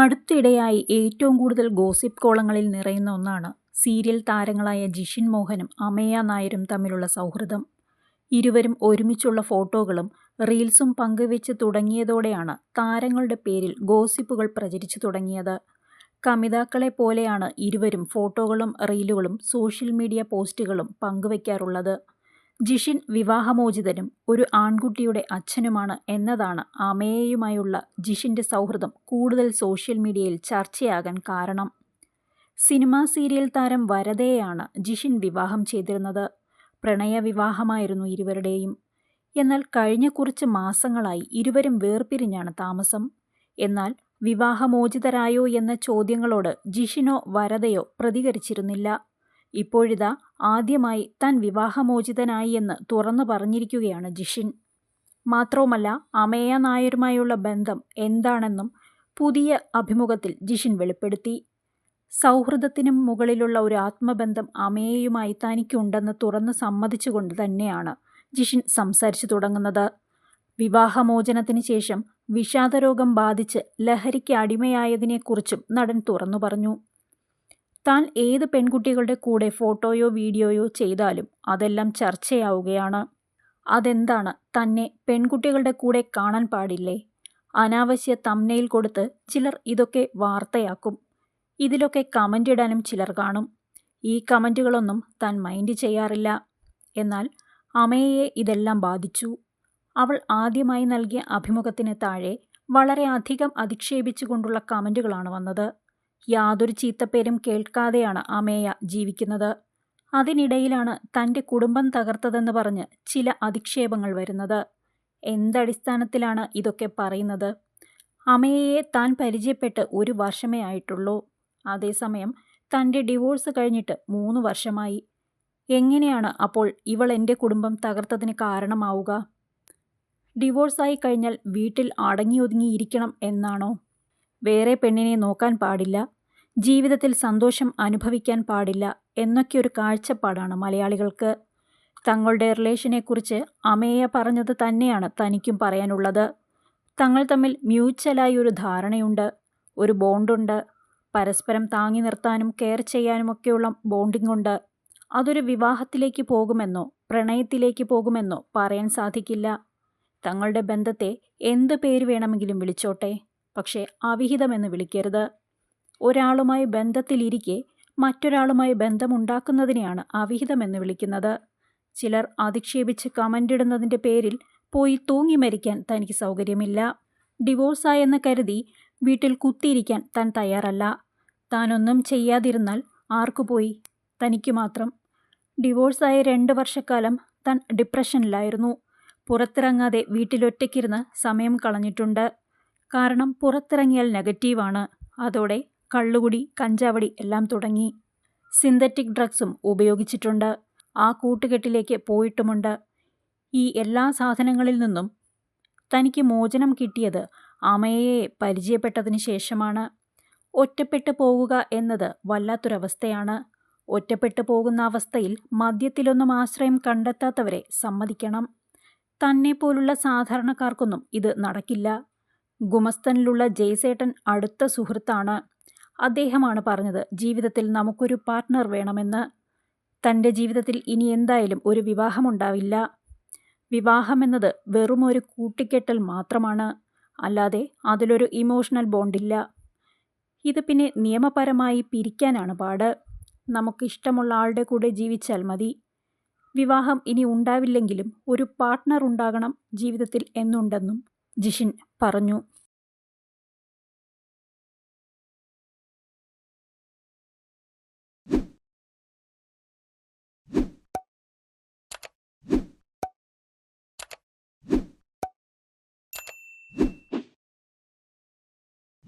അടുത്തിടെയായി ഏറ്റവും കൂടുതൽ ഗോസിപ്പ് കോളങ്ങളിൽ നിറയുന്ന ഒന്നാണ് സീരിയൽ താരങ്ങളായ ജിഷിൻ മോഹനും അമേയ നായരും തമ്മിലുള്ള സൗഹൃദം. ഇരുവരും ഒരുമിച്ചുള്ള ഫോട്ടോകളും റീൽസും പങ്കുവെച്ച് തുടങ്ങിയതോടെയാണ് താരങ്ങളുടെ പേരിൽ ഗോസിപ്പുകൾ പ്രചരിച്ചു തുടങ്ങിയത്. കമിതാക്കളെ പോലെയാണ് ഇരുവരും ഫോട്ടോകളും റീലുകളും സോഷ്യൽ മീഡിയ പോസ്റ്റുകളും പങ്കുവെക്കാറുള്ളത്. ജിഷിൻ വിവാഹമോചിതനും ഒരു ആൺകുട്ടിയുടെ അച്ഛനുമാണ് എന്നതാണ് അമേയയുമായുള്ള ജിഷിന്റെ സൗഹൃദം കൂടുതൽ സോഷ്യൽ മീഡിയയിൽ ചർച്ചയാകാൻ കാരണം. സിനിമാ സീരിയൽ താരം വരദയെയാണ് ജിഷിൻ വിവാഹം ചെയ്തിരുന്നത്. പ്രണയവിവാഹമായിരുന്നു ഇരുവരുടെയും. എന്നാൽ കഴിഞ്ഞ കുറച്ച് മാസങ്ങളായി ഇരുവരും വേർപിരിഞ്ഞാണ് താമസം. എന്നാൽ വിവാഹമോചിതരായോ എന്ന ചോദ്യങ്ങളോട് ജിഷിനോ വരദയോ പ്രതികരിച്ചിരുന്നില്ല. ഇപ്പോഴിതാ ആദ്യമായി താൻ വിവാഹമോചിതനായി എന്ന് തുറന്നു പറഞ്ഞിരിക്കുകയാണ് ജിഷിൻ. മാത്രവുമല്ല അമേയ നായരുമായുള്ള ബന്ധം എന്താണെന്നും പുതിയ അഭിമുഖത്തിൽ ജിഷിൻ വെളിപ്പെടുത്തി. സൗഹൃദത്തിനും മുകളിലുള്ള ഒരു ആത്മബന്ധം അമേയയുമായി തനിക്കുണ്ടെന്ന് തുറന്ന് സമ്മതിച്ചുകൊണ്ട് തന്നെയാണ് ജിഷിൻ സംസാരിച്ചു തുടങ്ങുന്നത്. വിവാഹമോചനത്തിന് ശേഷം വിഷാദരോഗം ബാധിച്ച് ലഹരിക്ക് അടിമയായതിനെക്കുറിച്ചും നടൻ തുറന്നു പറഞ്ഞു. താൻ ഏത് പെൺകുട്ടികളുടെ കൂടെ ഫോട്ടോയോ വീഡിയോയോ ചെയ്താലും അതെല്ലാം ചർച്ചയാവുകയാണ്. അതെന്താണ് തന്നെ പെൺകുട്ടികളുടെ കൂടെ കാണാൻ പാടില്ലേ? അനാവശ്യ തംബ്നെയിൽ കൊടുത്ത് ചിലർ ഇതൊക്കെ വാർത്തയാക്കും. ഇതിലൊക്കെ കമന്റ് കമന്റിടാനും ചിലർ കാണും. ഈ കമന്റുകളൊന്നും താൻ മൈൻഡ് ചെയ്യാറില്ല. എന്നാൽ അമയയെ ഇതെല്ലാം ബാധിച്ചു. അവൾ ആദ്യമായി നൽകിയ അഭിമുഖത്തിന് താഴെ വളരെ അധികം അധിക്ഷേപിച്ചുകൊണ്ടുള്ള കമന്റുകളാണ് വന്നത്. യാതൊരു ചീത്തപ്പേരും കേൾക്കാതെയാണ് അമേയ ജീവിക്കുന്നത്. അതിനിടയിലാണ് തന്റെ കുടുംബം തകർത്തതെന്ന് പറഞ്ഞ് ചില അധിക്ഷേപങ്ങൾ വരുന്നത്. എന്തടിസ്ഥാനത്തിലാണ് ഇതൊക്കെ പറയുന്നത്? അമേയയെ താൻ പരിചയപ്പെട്ട് ഒരു വർഷമേ ആയിട്ടുള്ളൂ. അതേസമയം തന്റെ ഡിവോഴ്സ് കഴിഞ്ഞിട്ട് മൂന്ന് വർഷമായി. എങ്ങനെയാണ് അപ്പോൾ ഇവൾ എന്റെ കുടുംബം തകർത്തതിന് കാരണമാവുക? ഡിവോഴ്സായി കഴിഞ്ഞാൽ വീട്ടിൽ അടങ്ങിയൊതുങ്ങിയിരിക്കണം എന്നാണോ? വേറെ പെണ്ണിനെ നോക്കാൻ പാടില്ല, ജീവിതത്തിൽ സന്തോഷം അനുഭവിക്കാൻ പാടില്ല എന്നൊക്കെയൊരു കാഴ്ചപ്പാടാണ് മലയാളികൾക്ക്. തങ്ങളുടെ റിലേഷനെക്കുറിച്ച് അമേയ പറഞ്ഞത് തന്നെയാണ് തനിക്കും പറയാനുള്ളത്. തങ്ങൾ തമ്മിൽ മ്യൂച്വലായി ഒരു ധാരണയുണ്ട്, ഒരു ബോണ്ടുണ്ട്. പരസ്പരം താങ്ങി നിർത്താനും കെയർ ചെയ്യാനുമൊക്കെയുള്ള ബോണ്ടിങ്ങുണ്ട്. അതൊരു വിവാഹത്തിലേക്ക് പോകുമെന്നോ പ്രണയത്തിലേക്ക് പോകുമെന്നോ പറയാൻ സാധിക്കില്ല. തങ്ങളുടെ ബന്ധത്തെ എന്ത് പേര് വേണമെങ്കിലും വിളിച്ചോട്ടെ, പക്ഷേ അവിഹിതമെന്ന് വിളിക്കരുത്. ഒരാളുമായി ബന്ധത്തിലിരിക്കെ മറ്റൊരാളുമായി ബന്ധമുണ്ടാക്കുന്നതിനെയാണ് അവിഹിതമെന്ന് വിളിക്കുന്നത്. ചിലർ അധിക്ഷേപിച്ച് കമന്റിടുന്നതിന്റെ പേരിൽ പോയി തൂങ്ങി മരിക്കാൻ തനിക്ക് സൗകര്യമില്ല. ഡിവോഴ്സായെന്ന് കരുതി വീട്ടിൽ കുത്തിയിരിക്കാൻ താൻ തയ്യാറല്ല. താനൊന്നും ചെയ്യാതിരുന്നാൽ ആർക്കു പോയി തനിക്ക് മാത്രം. ഡിവോഴ്സായ രണ്ട് വർഷക്കാലം താൻ ഡിപ്രഷനിലായിരുന്നു. പുറത്തിറങ്ങാതെ വീട്ടിലൊറ്റയ്ക്കിരുന്ന് സമയം കളഞ്ഞിട്ടുണ്ട്. കാരണം പുറത്തിറങ്ങിയാൽ നെഗറ്റീവാണ്. അതോടെ കള്ളുകുടി, കഞ്ചാവടി എല്ലാം തുടങ്ങി. സിന്തറ്റിക് ഡ്രഗ്സും ഉപയോഗിച്ചിട്ടുണ്ട്. ആ കൂട്ടുകെട്ടിലേക്ക് പോയിട്ടുമുണ്ട്. ഈ എല്ലാ സാധനങ്ങളിൽ നിന്നും തനിക്ക് മോചനം കിട്ടിയത് അമയയെ പരിചയപ്പെട്ടതിന് ശേഷമാണ്. ഒറ്റപ്പെട്ടു പോവുക എന്നത് വല്ലാത്തൊരവസ്ഥയാണ്. ഒറ്റപ്പെട്ടു പോകുന്ന അവസ്ഥയിൽ മദ്യത്തിലൊന്നും ആശ്രയം കണ്ടെത്താത്തവരെ സമ്മതിക്കണം. തന്നെപ്പോലുള്ള സാധാരണക്കാർക്കൊന്നും ഇത് നടക്കില്ല. ഗുമസ്തനിലുള്ള ജയസേട്ടൻ അടുത്ത സുഹൃത്താണ്. അദ്ദേഹമാണ് പറഞ്ഞത് ജീവിതത്തിൽ നമുക്കൊരു പാർട്ട്ണർ വേണമെന്ന്. തന്റെ ജീവിതത്തിൽ ഇനി എന്തായാലും ഒരു വിവാഹമുണ്ടാവില്ല. വിവാഹമെന്നത് വെറുമൊരു കൂട്ടിക്കെട്ടൽ മാത്രമാണ്. അല്ലാതെ അതിലൊരു ഇമോഷണൽ ബോണ്ടില്ല. ഇത് പിന്നെ നിയമപരമായി പിരിക്കാനാണ് പാട്. നമുക്കിഷ്ടമുള്ള ആളുടെ കൂടെ ജീവിച്ചാൽ മതി. വിവാഹം ഇനി ഉണ്ടാവില്ലെങ്കിലും ഒരു പാർട്ട്ണർ ഉണ്ടാകണം ജീവിതത്തിൽ എന്നുണ്ടെന്നും ജിഷിൻ പറഞ്ഞു.